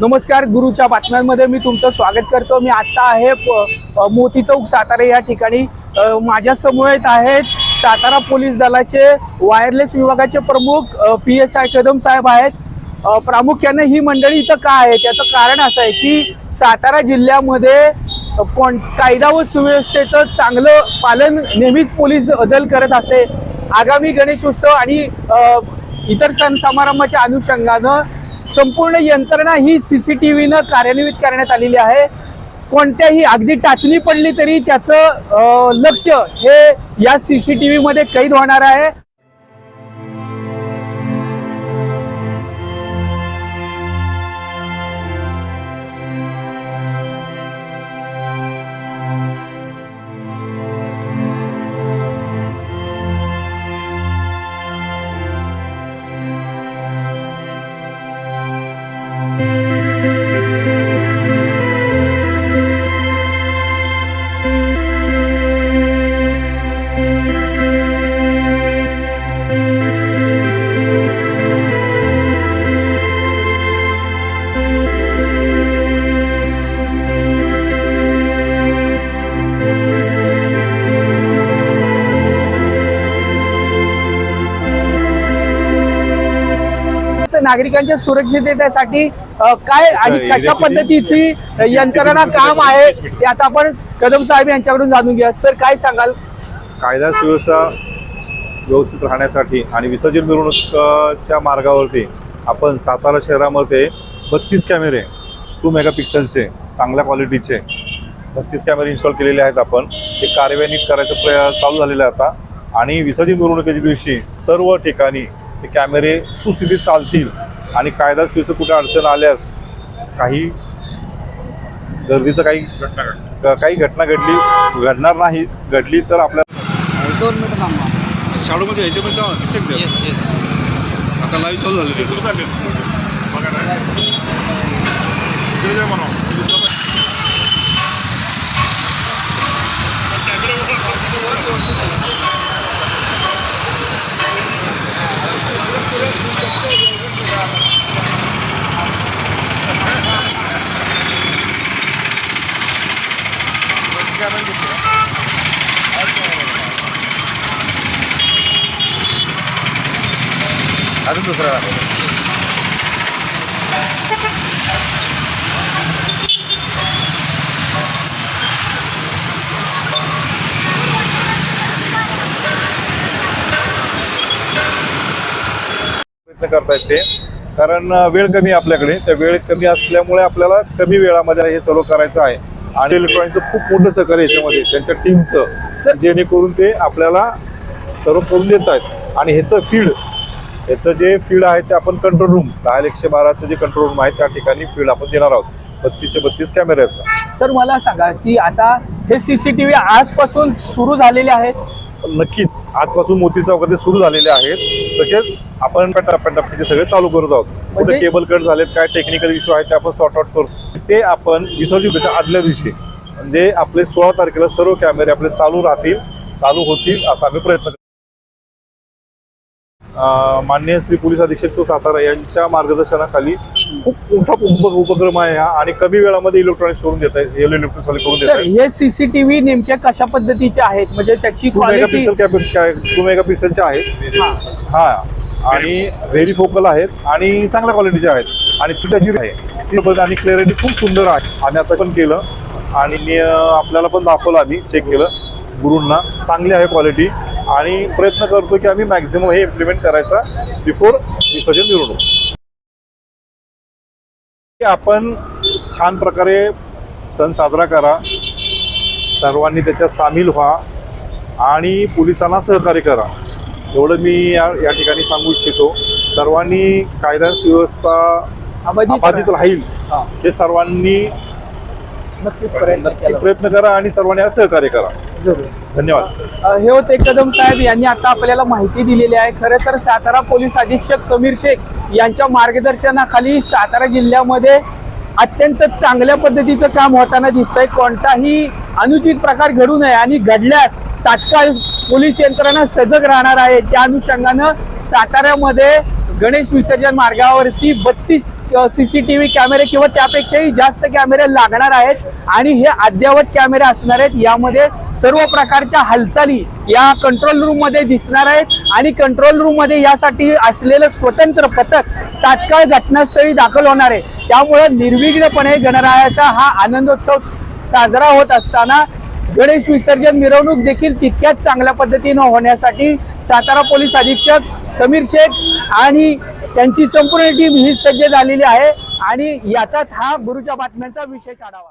नमस्कार गुरुच्या बातम्यांमध्ये मी तुमचं स्वागत करतो. मी आत्ता आहे मोती चौक सातारा या ठिकाणी. अ, माझ्या समवेत आहेत सातारा पोलीस दलाचे वायरलेस विभागाचे प्रमुख P S I Kadam saheb आहेत. प्रामुख्याने ही मंडळी इथं का आहे? त्याचं कारण असं आहे की सातारा जिल्ह्यामध्ये कोण कायदा व सुव्यवस्थेचं चांगलं पालन नेहमीच पोलीस दल करत असते. आगामी गणेशोत्सव आणि इतर सण समारंभाच्या अनुषंगानं संपूर्ण यंत्रणा ही सी सी टी व्हीनं कार्यान्वित करण्यात आलेली आहे. कोणत्याही अगदी टाचणी पडली तरी त्याचं लक्ष हे या सी सी टी व्हीमध्ये कैद होणार आहे. नागरिकांच्या सुरक्षिततेसाठी काय आणि कशा पद्धतीची यंत्रणा काम आहे ते आता आपण कदम साहेब यांच्याकडून जाणून घ्या सर काय सांगाल? कायदा सुव्यवस्था व्यवस्थित राहण्यासाठी आणि विसर्जन मिरवणुकीच्या मार्गावरती आपण सातारा शहरामध्ये बत्तीस कॅमेरे टू मेगापिक्सेलचे चांगल्या क्वालिटीचे बत्तीस कॅमेरे इन्स्टॉल केलेले आहेत आपण. ते कार्यान्वित करायचं प्रय चालू झालेलं आहे आता. आणि विसर्जन मिरवणुकीच्या दिवशी सर्व ठिकाणी ते कॅमेरे सुस्थितीत चालतील आणि कायदा सुव्यवस्था कुठे अडचण आल्यास काही गर्दीचं काही काही घटना घडली घडणार नाहीच. घडली तर आपल्या दोन मिनिटं थांबा. जाऊ दिसेल ते येस येस आता लाईव्ह चालू झाले त्याचं. अजून दुसरा दाखव. प्रयत्न करतायत ते. कारण वेळ कमी आहे आपल्याकडे. त्या वेळ कमी असल्यामुळे आपल्याला कमी वेळामध्ये हे सर्व करायचं आहे. आणि इलेक्ट्रॉनिकचं खूप मोठं सहकार्य याच्यामध्ये. त्यांच्या टीमचं जेणेकरून ते आपल्याला सर्व करून देत आहेत आणि ह्याचं फील्ड ह्याचं जे फील्ड आहे ते आपण कंट्रोल रूम दहा एकशे बाराचं जे कंट्रोल रूम आहे त्या ठिकाणी फील्ड आपण देणार आहोत. बत्तीसचे बत्तीस कॅमेऱ्याचं सर मला सांगा की आता हे सीसीटीव्ही आजपासून सुरू झालेले आहेत? नक्कीच. आजपासून मोती चौकात सुरू झालेले आहेत. तसेच आपण टप्प्याटप्प्याचे सगळे चालू करत आहोत. कुठे म्हणजे- केबल कट झालेत काय टेक्निकल इश्यू आहेत ते आपण सॉर्ट आउट करतो ते आपण विसर्जनाच्या आदल्या दिवशी म्हणजे आपले सोळा तारखेला सर्व कॅमेरे आपले चालू राहतील चालू होतील असा आम्ही प्रयत्न माननीय श्री पोलीस अधीक्षक सो सातारा यांच्या मार्गदर्शनाखाली खूप मोठा उप उपक्रम आहे हा आणि कमी वेळामध्ये इलेक्ट्रॉनिक्स करून देत आहेत इलेक्ट्रॉनिक्स वाले करून देत सर आहेत हे सीसीटीव्ही नेमक्या कशा पद्धतीचे आहेत? म्हणजे त्याची टू क्वालिटी मेगापिक्सल टू मेगापिक्सलचे आहेत. हा. आणि व्हेरी फोकल आहेत आणि चांगल्या क्वालिटीचे आहेत. आणि त्याची आहे. ती पण आणि क्लॅरिटी खूप सुंदर आहे. आम्ही आता पण केलं आणि मी, अं, आपल्याला पण दाखवलं आम्ही चेक केलं. गुरूंना चांगली आहे क्वालिटी आणि प्रयत्न करतो की आम्ही मॅक्झिमम हे इम्प्लिमेंट करायचा बिफोर विसर्जन मिरवणूक आपण छान प्रकारे सण साजरा करा सर्वांनी त्याच्यात सामील व्हा आणि पोलिसांना सहकार्य करा. एवढं मी या या ठिकाणी सांगू इच्छितो. सर्वांनी कायदा सुव्यवस्था अबाधित राहील हा. हे सर्वांनी नक्कीच प्रयत्न करा आणि सर्वांनी सहकार्य करा. जरूर. धन्यवाद. हे होते कदम साहेब. यांनी आता आपल्याला माहिती दिलेली आहे. खरं तर सातारा पोलीस अधीक्षक समीर शेख यांच्या मार्गदर्शनाखाली सातारा जिल्ह्यामध्ये अत्यंत चांगल्या पद्धतीचं काम होताना दिसतंय. कोणताही अनुचित प्रकार घडू नये आणि घडल्यास तात्काळ पोलीस यंत्रणा सजग राहणार आहे. त्या अनुषंगानं साताऱ्यामध्ये गणेश विसर्जन मार्गावरती बत्तीस सी सी टी व्ही कॅमेरे किंवा त्यापेक्षाही जास्त कॅमेरे लागणार आहेत. आणि हे अद्ययावत कॅमेरे असणार आहेत. यामध्ये सर्व प्रकारच्या हालचाली या कंट्रोल रूममध्ये दिसणार आहेत. आणि कंट्रोल रूममध्ये यासाठी असलेलं स्वतंत्र पथक तात्काळ घटनास्थळी दाखल होणार आहे. त्यामुळे निर्विघ्नपणे गणरायाचा हा आनंदोत्सव साजरा होत असताना गणेश विसर्जन मिरवणूक देखील तितक्याच चांगल्या पद्धतीनं होण्यासाठी सातारा पोलीस अधीक्षक समीर शेख आणि त्यांची संपूर्ण टीम ही सज्ज झालेली आहे. आणि याचाच हा गुरुच्या बातम्यांचा विशेष आढावा.